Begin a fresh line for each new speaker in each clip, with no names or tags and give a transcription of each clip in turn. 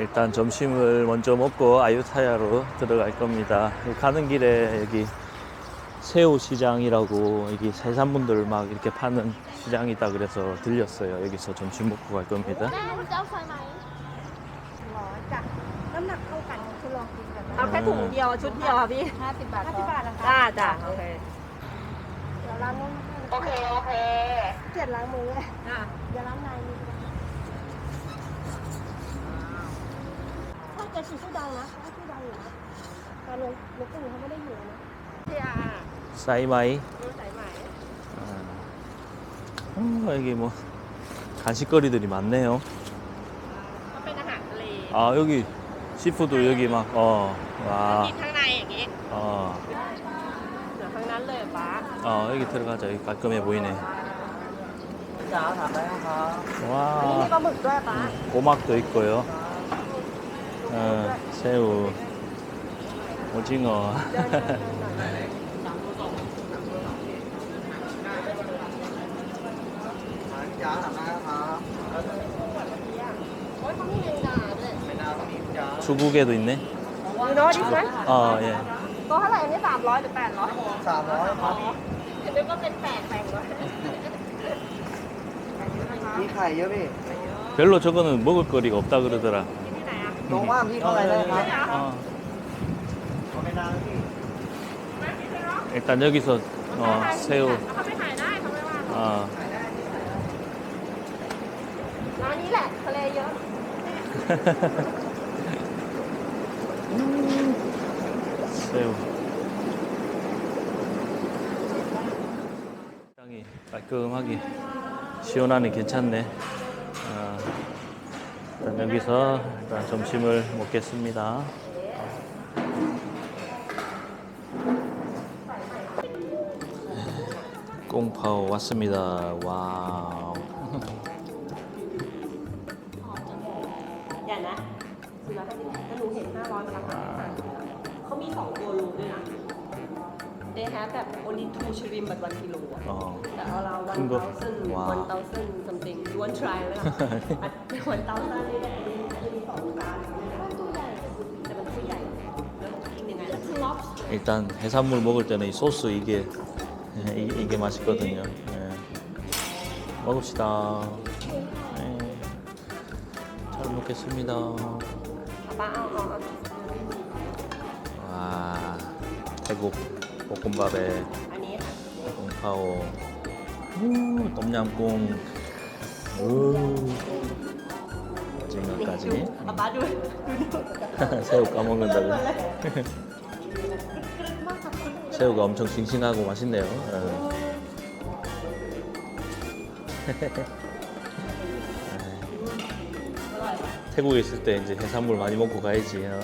일단 점심을 먼저 먹고 아유타야로 들어갈 겁니다. 가는 길에 여기 새우 시장이라고 여기 해산분들 막 이렇게 파는 시장이 있다 그래서 들렸어요. 여기서 점심 먹고 갈 겁니다.
แม่คุณจะเอาไฟไหม
ร้อยจ้ะน้ำหนักเท่ากันคุณลองกินกัน
เอาแค่ถุงเดียวชุดเดียวค่ะพี่
ห้าสิบบาทห้าสิบบาทนะคะ
จ้าจ้าโอเค
เดี๋ยวล้างมือ
โอเค โอเค
เจ็ดล้างมือเลย
อ่ะ
เดี๋ยวล้างในมือถ้าจะชื่อชื่อดังนะเขาชื่อดังอยู่นะตอนลงลงตู่เขาไม่ได้อยู่นะ
พี่อา
사이마이.
ดูสายไหม
아, 어, 여기 뭐 간식거리들이 많네요.
ก็เป็นอาหารทะเล
아 여기 시푸드 여기 막 어.
มี
와.
ข้างในอย่างงี้
어.
เดี๋ยวข้างนั้นเลยป้า
어 여기 들어가자. 여기 깔끔해 보이네.
จ๋าถามได้ครับ
นี่มี
와.
ปลาหมึกด้วยป้า
꼬막도 있고요. 어, 새우, 오징어.
เดินเดินเดินหน่อย
จ๋าถามได้ครับ
โอ้ยเขามีแมงดาด้วย
ไม่น่าต้องมีจ๋า
중국에도 있네.
มีโน้ตดิสไหม
어, 예.
ตัวเท่าไหร่อันนี้สามร้อยหรือแปดร้อย
สามร้อยครับ
เห็นนึกว่าเป็นแปดแปดร้อย
มีไข่เยอะพี่
별로 저거는 먹을 거리가 없다 그러더라.
ที่ไหนอ่ะ
น้องว่างพี่เข้าไปได้ครับ
어,
เอาไม่นานพี่
일단 여기서 어, 새우.
เขาไม่ถ่ายได้เขาไม่ว่า
어,
ร้านนี้แหละทะเลเยอะ
새우. 땅이 깔끔하게 시원하니 괜찮네. 어, 일단 여기서 일단 점심을 먹겠습니다. 꽁파오 왔습니다. 와우.
อย่านะคือเราถ้าหนูเห็นห้าร้อยมันราคาเขามีสองตัวรูด้วยนะ They have แบบ only two shrimp but one kilo อะ
어,
แต่เอาเรา one
ค รึ่งโล
thousand
ว้าว
one thousand something you want try ไหมล่ะ one thousand นี่แหละอันนี้สองจานแต่มันตัวใหญ่แล้วกินยังไงล่ะ
일단 해산물 먹을 때는 이 소스 이게 이- 이게 맛있거든요. 예. 먹읍시다. 예. 잘 먹겠습니다.
ป้าเอาเอาเอา
와 태국 볶음밥에
อันนี้ค่ะ
꽁파오 우, 똠얌꿍 우, 오. 지금까지.
아 맞아.
새우 까먹는다고. 새우가 엄청 싱싱하고 맛있네요. 예. 예. 태국에 있을 때 이제 해산물 많이 먹고 가야지. 어.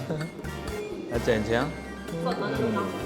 맞지,
엔지야? 음.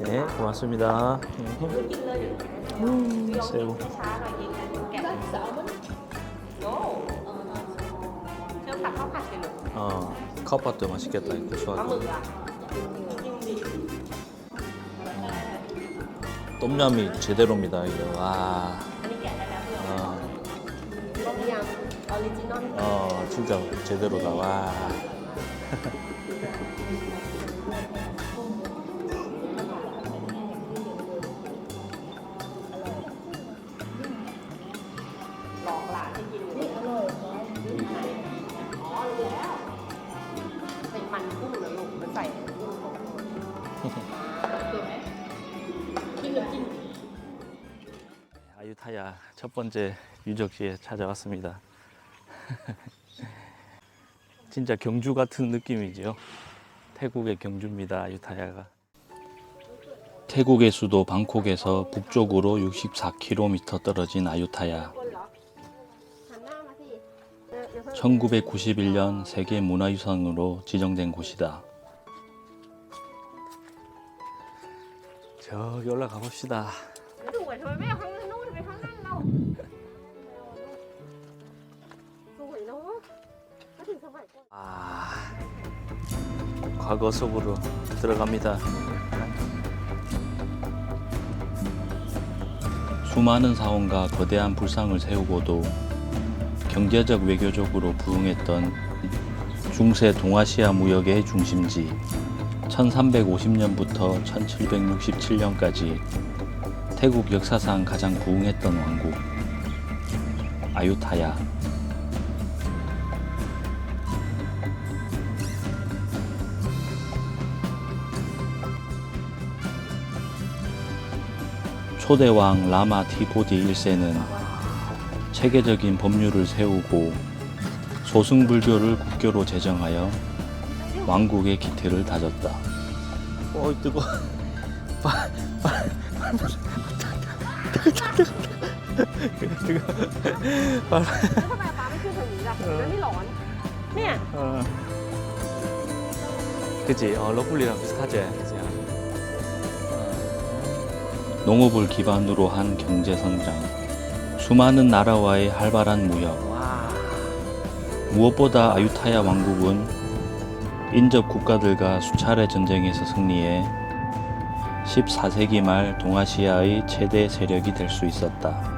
네, 고맙습니다.
음,
음 새우. 어, 카파도 맛있겠다.
이거 좋아. 음,
똠얌이 제대로입니다. 이거. 와. 어, 어 진짜 제대로다. 와. 야, 첫 번째 유적지에 찾아왔습니다. 진짜 경주 같은 느낌이지요. 태국의 경주입니다, 유타야가. 태국의 수도 방콕에서 북쪽으로 64km 떨어진 아유타야.
1991년 세계 문화유산으로 지정된 곳이다. 저기 올라가 봅시다. 아, 과거 속으로 들어갑니다. 수많은 사원과 거대한 불상을 세우고도 경제적 외교적으로 부흥했던 중세 동아시아 무역의 중심지 1350년부터 1767년까지 태국 역사상 가장 부흥했던 왕국 아유타야 초대왕 라마 티보디 1세는 체계적인 법률을 세우고 소승불교를 국교로 제정하여 왕국의 기틀을 다졌다. 어이 뜨거. 어. 그치? 어, 러블리랑 비슷하지? 그치? 어. 농업을 기반으로 한 경제 성장, 수많은 나라와의 활발한 무역,
와.
무엇보다 아유타야 왕국은 인접 국가들과 수차례 전쟁에서 승리해 14세기 말 동아시아의 최대 세력이 될 수 있었다.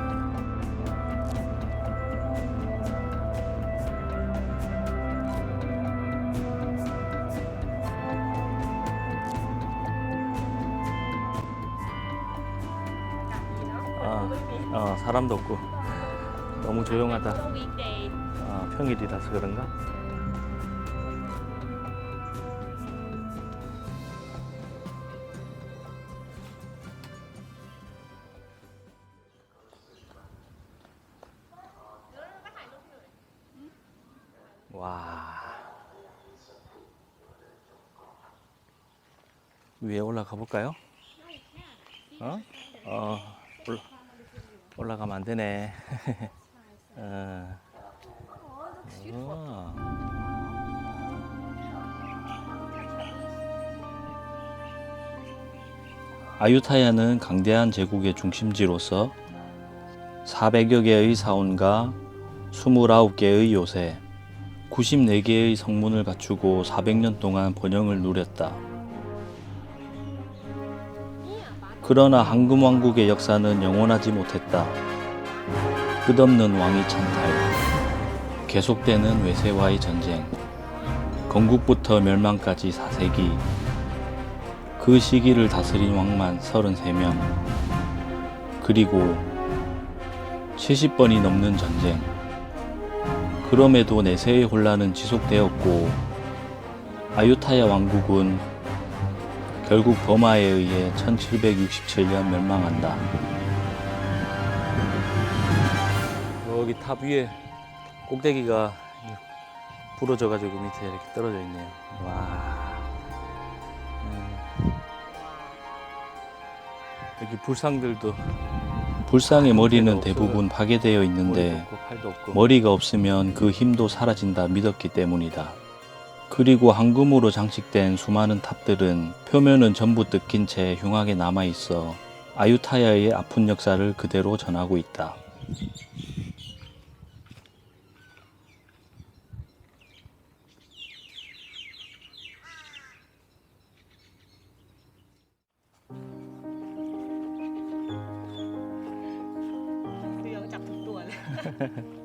어, 사람도 없고 너무 조용하다. 아, 평일이라서 그런가? 와. 위에 올라가 볼까요? 어? 어, 올라, 올라가면 안 되네. 어. 우와. 아유타야는 강대한 제국의 중심지로서 400여 개의 사원과 29개의 요새, 94개의 성문을 갖추고 400년 동안 번영을 누렸다. 그러나 황금 왕국의 역사는 영원하지 못했다. 끝없는 왕위 찬탈, 계속되는 외세와의 전쟁, 건국부터 멸망까지 4세기, 그 시기를 다스린 왕만 33명, 그리고 70번이 넘는 전쟁. 그럼에도 내세의 혼란은 지속되었고, 아유타야 왕국은 결국 버마에 의해 1767년 멸망한다. 여기 탑 위에 꼭대기가 부러져가지고 밑에 이렇게 떨어져 있네요. 와. 음. 여기 불상들도 불상의 머리는 대부분 파괴되어 있는데. 머리가 없으면 그 힘도 사라진다 믿었기 때문이다. 그리고 황금으로 장식된 수많은 탑들은 표면은 전부 뜯긴 채 흉하게 남아 있어 아유타야의 아픈 역사를 그대로 전하고 있다.